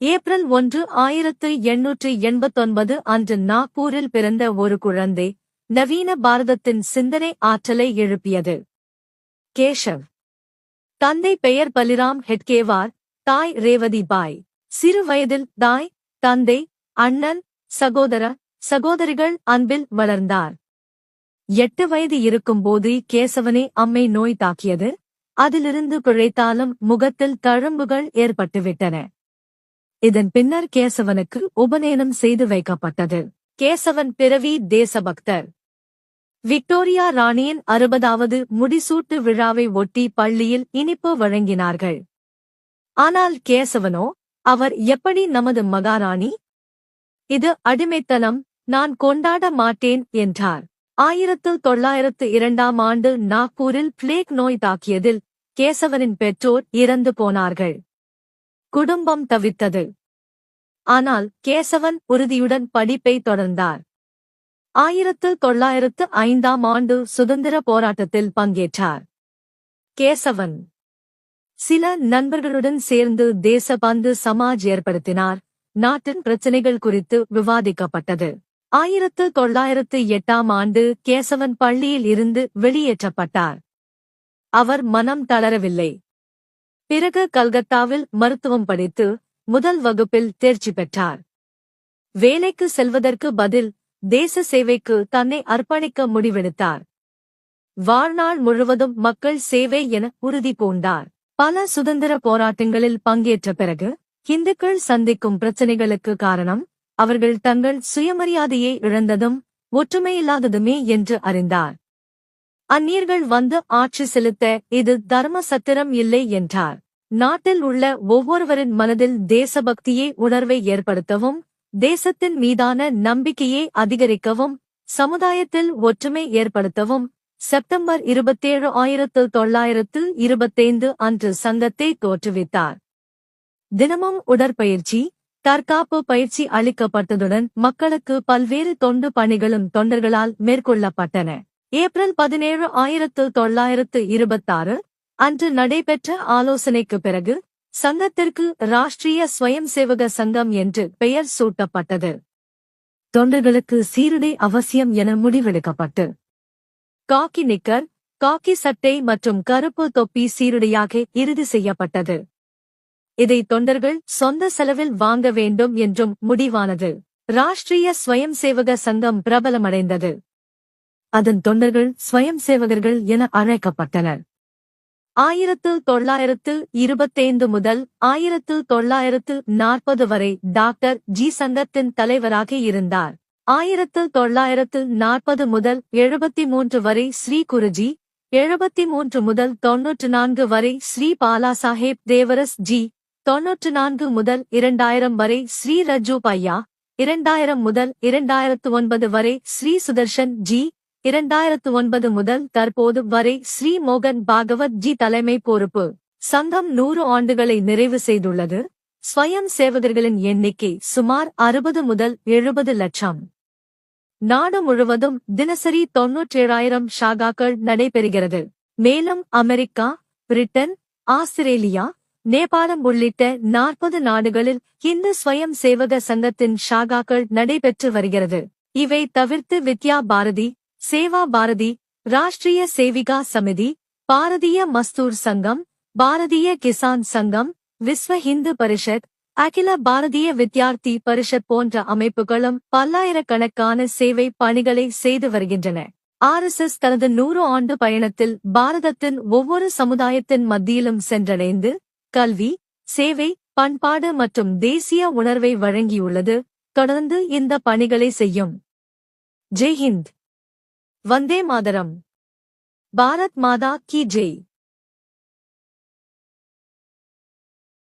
April ஒன்று ஆயிரத்து எண்ணூற்று எண்பத்தொன்பது அன்று நாக்பூரில் பிறந்த ஒரு குழந்தை நவீன பாரதத்தின் சிந்தனை ஆற்றலை எழுப்பியது. கேஷவ் தந்தை பெயர் பலிராம் ஹெட்கேவார் தாய் ரேவதி பாய். சிறு வயதில் தாய் தந்தை அண்ணன் சகோதர சகோதரிகள் அன்பில் வளர்ந்தார். எட்டு வயது இருக்கும்போது கேசவனை அம்மை நோய் தாக்கியது அதிலிருந்து பிழைத்தாலும் முகத்தில் தழும்புகள் ஏற்பட்டுவிட்டன. இதன் பின்னர் கேசவனுக்கு உபநயனம் செய்து வைக்கப்பட்டது. கேசவன் பிறவி தேசபக்தர். விக்டோரியா ராணியின் அறுபதாவது முடிசூட்டு விழாவை ஒட்டி பள்ளியில் இனிப்பு வழங்கினார்கள். ஆனால் கேசவனோ அவர் எப்படி நமது மகாராணி? இது அடிமைத்தனம் நான் கொண்டாட மாட்டேன் என்றார். ஆயிரத்து தொள்ளாயிரத்து இரண்டாம் ஆண்டு நாக்பூரில் பிளேக் நோய் தாக்கியதில் கேசவனின் பெற்றோர் இறந்து போனார்கள். குடும்பம் தவித்தது. ஆனால் கேசவன் உறுதியுடன் படிப்பை தொடர்ந்தார். ஆயிரத்து தொள்ளாயிரத்து ஐந்தாம் ஆண்டு சுதந்திர போராட்டத்தில் பங்கேற்றார். கேசவன் சில நண்பர்களுடன் சேர்ந்து தேசபந்து சமாஜ் ஏற்படுத்தினார். நாட்டின் பிரச்சினைகள் குறித்து விவாதிக்கப்பட்டது. ஆயிரத்து தொள்ளாயிரத்து எட்டாம் ஆண்டு கேசவன் பள்ளியில் இருந்து வெளியேற்றப்பட்டார். அவர் மனம் தளரவில்லை. பிறகு கல்கத்தாவில் மருத்துவம் படித்து முதல் வகுப்பில் தேர்ச்சி பெற்றார். வேலைக்கு செல்வதற்கு பதில் தேச சேவைக்கு தன்னை அர்ப்பணிக்க முடிவெடுத்தார். வாழ்நாள் முழுவதும் மக்கள் சேவை என உறுதி பூண்டார். பல சுதந்திர போராட்டங்களில் பங்கேற்ற பிறகு இந்துக்கள் சந்திக்கும் பிரச்சினைகளுக்கு காரணம் அவர்கள் தங்கள் சுயமரியாதையை இழந்ததும் ஒற்றுமையில்லாததுமே என்று அறிந்தார். அந்நியர்கள் வந்து ஆட்சி செலுத்த இது தர்ம சத்திரம் இல்லை என்றார். நாட்டில் உள்ள ஒவ்வொருவரின் மனதில் தேசபக்தியே உணர்வை ஏற்படுத்தவும் தேசத்தின் மீதான நம்பிக்கையை அதிகரிக்கவும் சமுதாயத்தில் ஒற்றுமை ஏற்படுத்தவும் செப்டம்பர் இருபத்தேழு ஆயிரத்து தொள்ளாயிரத்து இருபத்தைந்து அன்று சங்கத்தை தோற்றுவித்தார். தினமும் உடற்பயிற்சி தற்காப்பு பயிற்சி அளிக்கப்பட்டதுடன் மக்களுக்கு பல்வேறு தொண்டு பணிகளும் தொண்டர்களால் மேற்கொள்ளப்பட்டன. ஏப்ரல் பதினேழு ஆயிரத்து தொள்ளாயிரத்து இருபத்தாறு அன்று நடைபெற்ற ஆலோசனைக்கு பிறகு சங்கத்திற்கு ராஷ்டிரிய ஸ்வயம் சேவக சங்கம் என்று பெயர் சூட்டப்பட்டது. தொண்டர்களுக்கு சீருடை அவசியம் என முடிவெடுக்கப்பட்டு. காக்கி நிக்கர் காக்கி சட்டை மற்றும் கருப்பு தொப்பி சீருடையாக இறுதி செய்யப்பட்டது. இதை தொண்டர்கள் சொந்த செலவில் வாங்க வேண்டும் என்றும் முடிவானது. ராஷ்டிரிய ஸ்வயம் சேவக சங்கம் பிரபலமடைந்தது. அதன் தொண்டர்கள் ஸ்வயம் சேவகர்கள் என அழைக்கப்பட்டனர். ஆயிரத்து தொள்ளாயிரத்து இருபத்தைந்து முதல் ஆயிரத்து தொள்ளாயிரத்து நாற்பது வரை டாக்டர் ஜி சங்கத்தின் தலைவராக இருந்தார். ஆயிரத்து தொள்ளாயிரத்து நாற்பது முதல் எழுபத்தி மூன்று வரை ஸ்ரீ குருஜி எழுபத்தி மூன்று முதல் தொன்னூற்று நான்கு வரை ஸ்ரீ பாலாசாஹேப் தேவரஸ் ஜி தொன்னூற்று நான்கு முதல் இரண்டாயிரம் வரை ஸ்ரீ ரஜு பையா இரண்டாயிரம் முதல் இரண்டாயிரத்து ஒன்பது வரை ஸ்ரீ சுதர்ஷன் ஜி இரண்டாயிரத்து ஒன்பது முதல் தற்போது வரை ஸ்ரீ மோகன் பாகவத் ஜி தலைமை பொறுப்பு சங்கம் நூறு ஆண்டுகளை நிறைவு செய்துள்ளது. ஸ்வயம் சேவகர்களின் எண்ணிக்கை சுமார் அறுபது முதல் எழுபது லட்சம். நாடு முழுவதும் தினசரி தொன்னூற்றேழாயிரம் ஷாகாக்கள் நடைபெறுகிறது. மேலும் அமெரிக்கா பிரிட்டன் ஆஸ்திரேலியா நேபாளம் உள்ளிட்ட நாற்பது நாடுகளில் இந்து ஸ்வயம் சேவக சங்கத்தின் ஷாகாக்கள் நடைபெற்று வருகிறது. இவை தவிர்த்து வித்யா பாரதி சேவா பாரதி ராஷ்டிரிய சேவிகா சமிதி பாரதிய மஸ்தூர் சங்கம் பாரதிய கிசான் சங்கம் விஸ்வ ஹிந்து பரிஷத் அகில பாரதிய வித்யார்த்தி பரிஷத் போன்ற அமைப்புகளும் பல்லாயிரக்கணக்கான சேவை பணிகளை செய்து வருகின்றன. ஆர்எஸ்எஸ் தனது நூறு ஆண்டு பயணத்தில் பாரதத்தின் ஒவ்வொரு சமுதாயத்தின் மத்தியிலும் சென்றடைந்து கல்வி சேவை பண்பாடு மற்றும் தேசிய உணர்வை வழங்கியுள்ளது. தொடர்ந்து இந்த பணிகளை செய்யும். ஜெய் ஹிந்த் வந்தே மாதரம் பாரத் மாதா கி ஜெய்